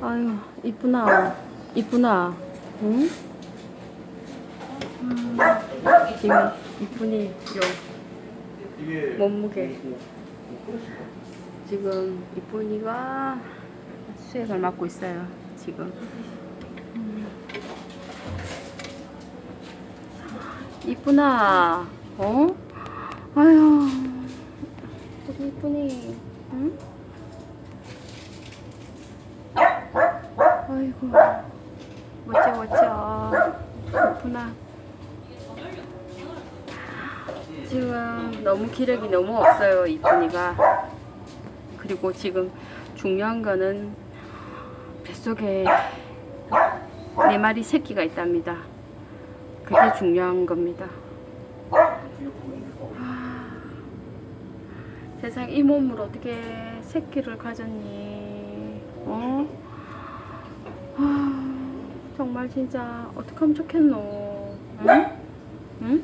아유, 이쁘나. 이쁘나. 응? 음, 지금 이쁜이 요 몸무게. 지금 이쁜이가 수액을 맡고 있어요. 지금. 음. 이쁘나. 어? 아유. 우리 이쁜이. 응? 아이고. 멋져, 멋져. 이쁘나. 지금 너무 기력이 너무 없어요, 이쁜이가. 그리고 지금 중요한 거는 뱃속에 네 마리 새끼가 있답니다. 그게 중요한 겁니다. 아, 세상 이 몸으로 어떻게 새끼를 가졌니? 어? 아, 정말 진짜 어떡하면 좋겠노? 응? 응?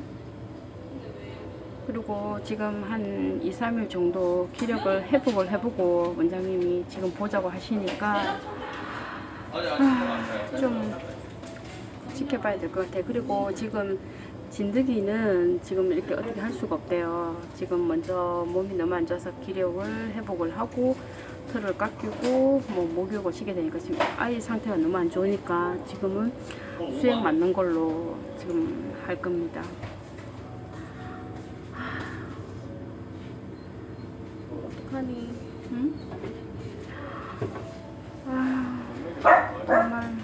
그리고 지금 한 2, 3일 정도 기력을 회복을 해보고 원장님이 지금 보자고 하시니까 아, 좀 지켜봐야 될 것 같아요. 그리고 지금 진드기는 지금 이렇게 어떻게 할 수가 없대요. 지금 먼저 몸이 너무 안 좋아서 기력을 회복을 하고 털을 깎이고 뭐 목욕을 시게 되니까 지금 아이 상태가 너무 안 좋으니까 지금은 수액 맞는 걸로 지금 할 겁니다. 어떡하니? 응? 아, 정말.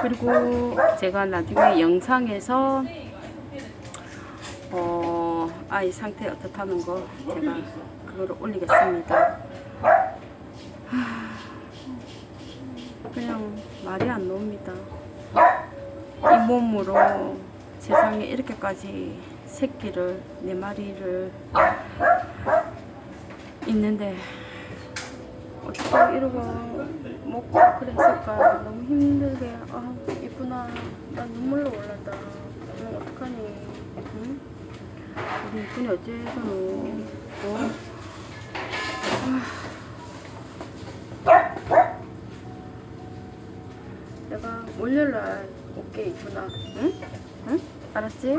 그리고 제가 나중에 영상에서 어, 아이 상태 어떻다는 거 제가 그거를 올리겠습니다. 하, 그냥 말이 안 나옵니다. 이 몸으로 세상에 이렇게까지 새끼를 네 마리를 있는데 어떻게 이러고 먹고 그랬을까 너무 힘들게 아 이쁘나 나 눈물로 올랐다? 우리 이쁜이 어째서노 어? 아. 내가 월요일날 올게 이쁘나 응? 응? 알았지?